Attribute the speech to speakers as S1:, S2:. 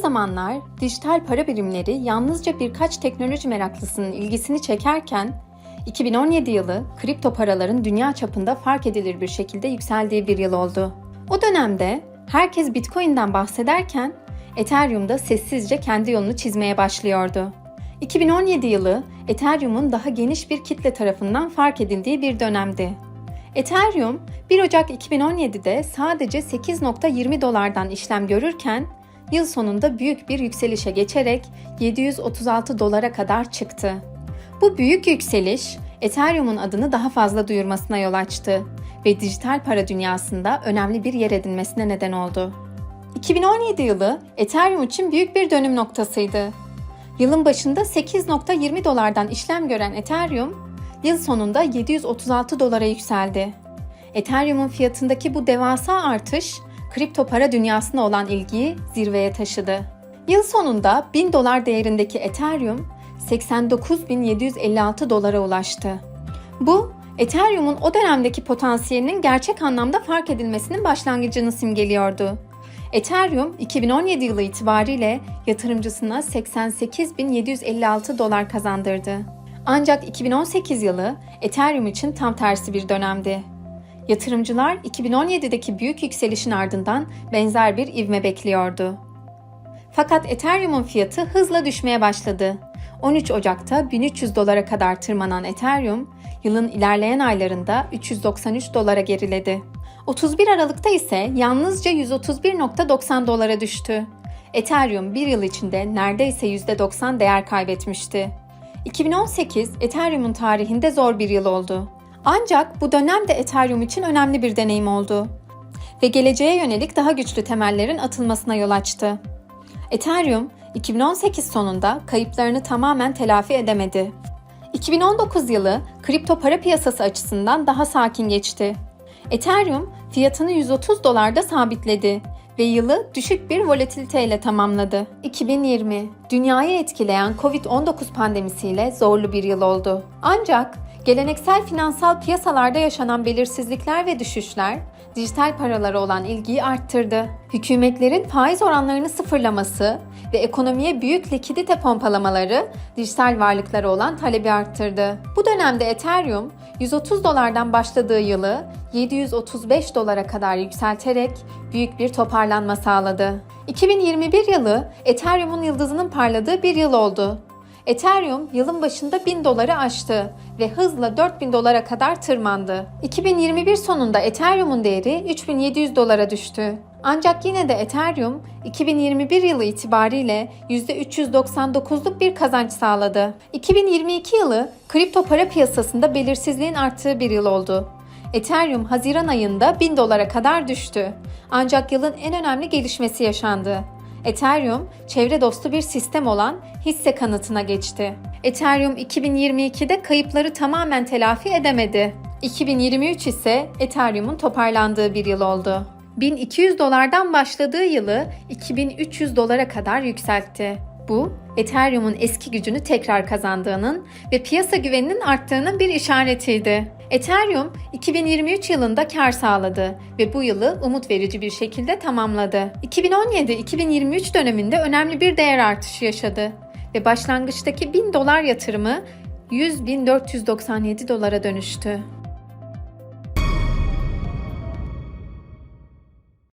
S1: zamanlar dijital para birimleri yalnızca birkaç teknoloji meraklısının ilgisini çekerken 2017 yılı kripto paraların dünya çapında fark edilir bir şekilde yükseldiği bir yıl oldu. O dönemde herkes Bitcoin'den bahsederken Ethereum da sessizce kendi yolunu çizmeye başlıyordu. 2017 yılı Ethereum'un daha geniş bir kitle tarafından fark edildiği bir dönemdi. Ethereum 1 Ocak 2017'de sadece 8.20 dolardan işlem görürken yıl sonunda büyük bir yükselişe geçerek 736 dolara kadar çıktı. Bu büyük yükseliş Ethereum'un adını daha fazla duyurmasına yol açtı ve dijital para dünyasında önemli bir yer edinmesine neden oldu. 2017 yılı Ethereum için büyük bir dönüm noktasıydı. Yılın başında 8.20 dolardan işlem gören Ethereum, yıl sonunda 736 dolara yükseldi. Ethereum'un fiyatındaki bu devasa artış, kripto para dünyasına olan ilgiyi zirveye taşıdı. Yıl sonunda 1000 dolar değerindeki Ethereum 89.756 dolara ulaştı. Bu, Ethereum'un o dönemdeki potansiyelinin gerçek anlamda fark edilmesinin başlangıcını simgeliyordu. Ethereum 2017 yılı itibariyle yatırımcısına 88.756 dolar kazandırdı. Ancak 2018 yılı Ethereum için tam tersi bir dönemdi. Yatırımcılar 2017'deki büyük yükselişin ardından benzer bir ivme bekliyordu. Fakat Ethereum'un fiyatı hızla düşmeye başladı. 13 Ocak'ta 1300 dolara kadar tırmanan Ethereum, yılın ilerleyen aylarında 393 dolara geriledi. 31 Aralık'ta ise yalnızca 131.90 dolara düştü. Ethereum bir yıl içinde neredeyse %90 değer kaybetmişti. 2018 Ethereum'un tarihinde zor bir yıl oldu. Ancak bu dönem de Ethereum için önemli bir deneyim oldu ve geleceğe yönelik daha güçlü temellerin atılmasına yol açtı. Ethereum 2018 sonunda kayıplarını tamamen telafi edemedi. 2019 yılı kripto para piyasası açısından daha sakin geçti. Ethereum fiyatını 130 dolarda sabitledi ve yılı düşük bir volatiliteyle tamamladı. 2020 dünyayı etkileyen Covid-19 pandemisiyle zorlu bir yıl oldu. Ancak geleneksel finansal piyasalarda yaşanan belirsizlikler ve düşüşler dijital paralara olan ilgiyi arttırdı. Hükümetlerin faiz oranlarını sıfırlaması ve ekonomiye büyük likidite pompalamaları dijital varlıklara olan talebi arttırdı. Bu dönemde Ethereum 130 dolardan başladığı yılı 735 dolara kadar yükselterek büyük bir toparlanma sağladı. 2021 yılı Ethereum'un yıldızının parladığı bir yıl oldu. Ethereum yılın başında 1000 doları aştı ve hızla 4000 dolara kadar tırmandı. 2021 sonunda Ethereum'un değeri 3700 dolara düştü. Ancak yine de Ethereum 2021 yılı itibariyle %399'luk bir kazanç sağladı. 2022 yılı kripto para piyasasında belirsizliğin arttığı bir yıl oldu. Ethereum Haziran ayında 1000 dolara kadar düştü. Ancak yılın en önemli gelişmesi yaşandı. Ethereum, çevre dostu bir sistem olan hisse kanıtına geçti. Ethereum 2022'de kayıpları tamamen telafi edemedi. 2023 ise Ethereum'un toparlandığı bir yıl oldu. 1200 dolardan başladığı yılı 2300 dolara kadar yükseltti. Bu, Ethereum'un eski gücünü tekrar kazandığının ve piyasa güveninin arttığının bir işaretiydi. Ethereum 2023 yılında kar sağladı ve bu yılı umut verici bir şekilde tamamladı. 2017-2023 döneminde önemli bir değer artışı yaşadı ve başlangıçtaki 1000 dolar yatırımı 100.497 dolara dönüştü.